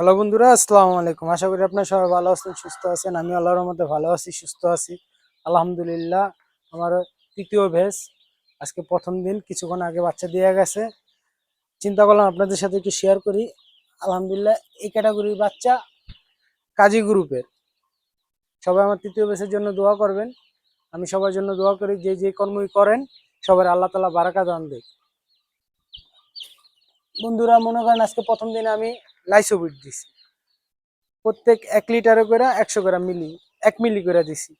Hello বন্ধুরা, আসসালামু আলাইকুম। আশা করি আপনারা সবাই ভালো আছেন, সুস্থ আছেন। আমি আল্লাহর মধ্যে ভালো আছি, সুস্থ আছি। আলহামদুলিল্লাহ, আমার তৃতীয় ভেস। আজকে প্রথম দিন, কিছুক্ষণ আগে বাচ্চা দিয়ে গেছে। চিন্তা করলাম আপনাদের সাথে একটু শেয়ার করি। আলহামদুলিল্লাহ, এই ক্যাটাগরির বাচ্চা কাজী গ্রুপের। সবাই আমার তৃতীয় ভেসের জন্য দোয়া করবেন। আমি সবার জন্য দোয়া করি, যে যে কর্মই করেন, সবার আল্লাহ তালা বারাকা দান দেয় বন্ধুরা, মনে করেন আজকে প্রথম দিনে আমি লাইসোবিট দিছি। প্রত্যেক এক লিটারে করে একশো গ্রাম মিলি, এক মিলি করে দিছি।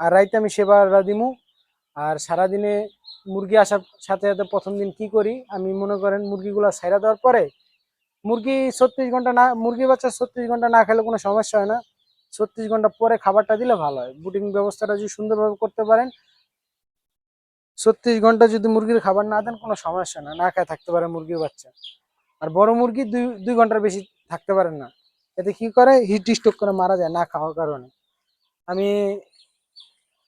আর রাইতে আমি সেবারা দিমু। আর সারাদিনে মুরগি আসার সাথে সাথে প্রথম দিন কি করি, আমি মনে করেন মুরগিগুলো ছাইরা দেওয়ার পরে মুরগি ছত্রিশ ঘণ্টা না, মুরগি বাচ্চা ছত্রিশ ঘণ্টা না খেলে কোনো সমস্যা হয় না। ছত্রিশ ঘণ্টা পরে খাবারটা দিলে ভালো হয়। বুটিং ব্যবস্থাটা যদি সুন্দরভাবে করতে পারেন, ছত্রিশ ঘণ্টা যদি মুরগির খাবার না দেন কোনো সমস্যা না না খেয়ে থাকতে পারে মুরগির বাচ্চা। আর বড় মুরগি দুই দুই ঘণ্টার বেশি থাকতে পারে না। এতে কি করে? হিট স্ট্রোক করে মারা যায় না খাওয়ার কারণে। আমি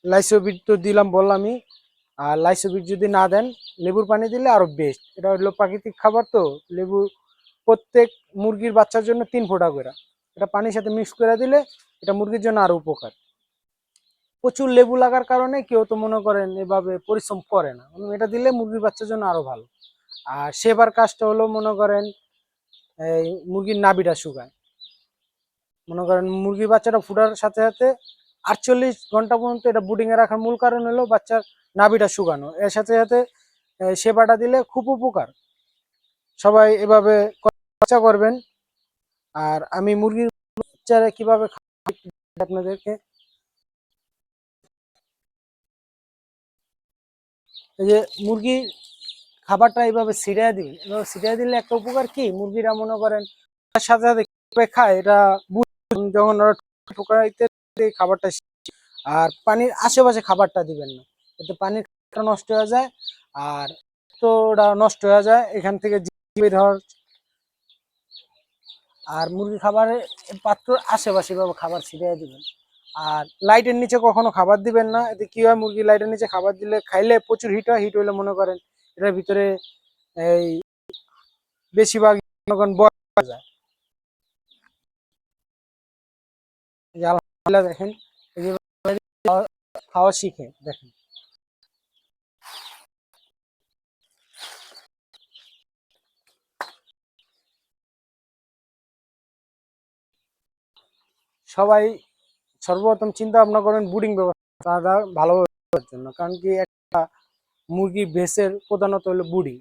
লাইসোবিট তো দিলাম বললামই, আর লাইসোবিট যদি না দেন, লেবুর পানি দিলে আরও বেস্ট এটা হলো প্রাকৃতিক খাবার তো, লেবু প্রত্যেক মুরগির বাচ্চার জন্য তিন ফোঁটা করে। এটা পানির সাথে মিক্স করে দিলে এটা মুরগির জন্য আরও উপকার। প্রচুর লেবু লাগার কারণে কেউ তো মনে করেন এভাবে পরিশ্রম করে না। এটা দিলে মুরগির বাচ্চার জন্য আরও ভালো। আর সেবার কাজটা হলো মনে করেন, এই মুরগির নাভিটা শুকায়। মনে করেন মুরগির বাচ্চাটা ফুটার সাথে সাথে আটচল্লিশ ঘণ্টা পর্যন্ত এটা বুডিং এ রাখার মূল কারণ হলো বাচ্চার নাভিটা শুকানো। এর সাথে সাথে সেবাটা দিলে খুব উপকার। সবাই এভাবে চর্চা করবেন। আর আমি মুরগির বাচ্চারা কীভাবে আপনাদেরকে? এই যে মুরগি খাবারটা এইভাবে ছিটিয়ে দিবেন এভাবে ছিটিয়ে দিলে একটা উপকার কি? মুরগিরা মনে করেন, তার সাথে সাথে খায়? এটা যখন ওরা ঠোকরাইতে খাবারটা আর পানির আশেপাশে খাবারটা দিবেন না। এতে পানির নষ্ট হয়ে যায়, আর তো ওটা নষ্ট হয়ে যায়, এখান থেকে ধর আর মুরগি খাবারের পাত্র আশেপাশে ভাবে খাবার ছিটিয়ে দিবেন। আর লাইটের নিচে কখনো খাবার দিবেন না। এতে কি হয়? মুরগি লাইটের নিচে খাবার দিলে খাইলে প্রচুর হিট হয়। হিট হইলে মনে করেন এটার ভিতরে এই বেশিরভাগ করেন বয়স যায়। আলহামদুলিল্লাহ দেখেন খাওয়া- শিখে, দেখেন। সবাই সর্বপ্রথম চিন্তা ভাবনা করেন বুডিং ব্যবস্থা করার জন্য। কারণ কি একটা মুরগি ভেসের প্রধানত হলো বুড়ি।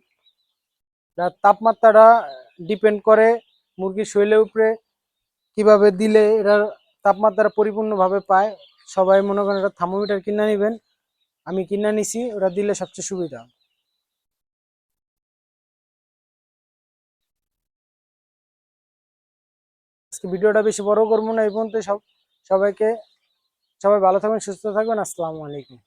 তার তাপমাত্রাটা ডিপেন্ড করে মুরগির শরীরের উপরে, কীভাবে দিলে এরা তাপমাত্রা পরিপূর্ণভাবে পায়, সবাই মনে করেন একটা থার্মোমিটার কিনে নেবেন, আমি কিনে নিছি ওটা দিলে সবচেয়ে সুবিধা। আজকে ভিডিওটা বেশি বড় করব না, এই পর্যন্ত সব, সবাইকে, সবাই ভালো থাকবেন, সুস্থ থাকবেন, আসসালামু আলাইকুম।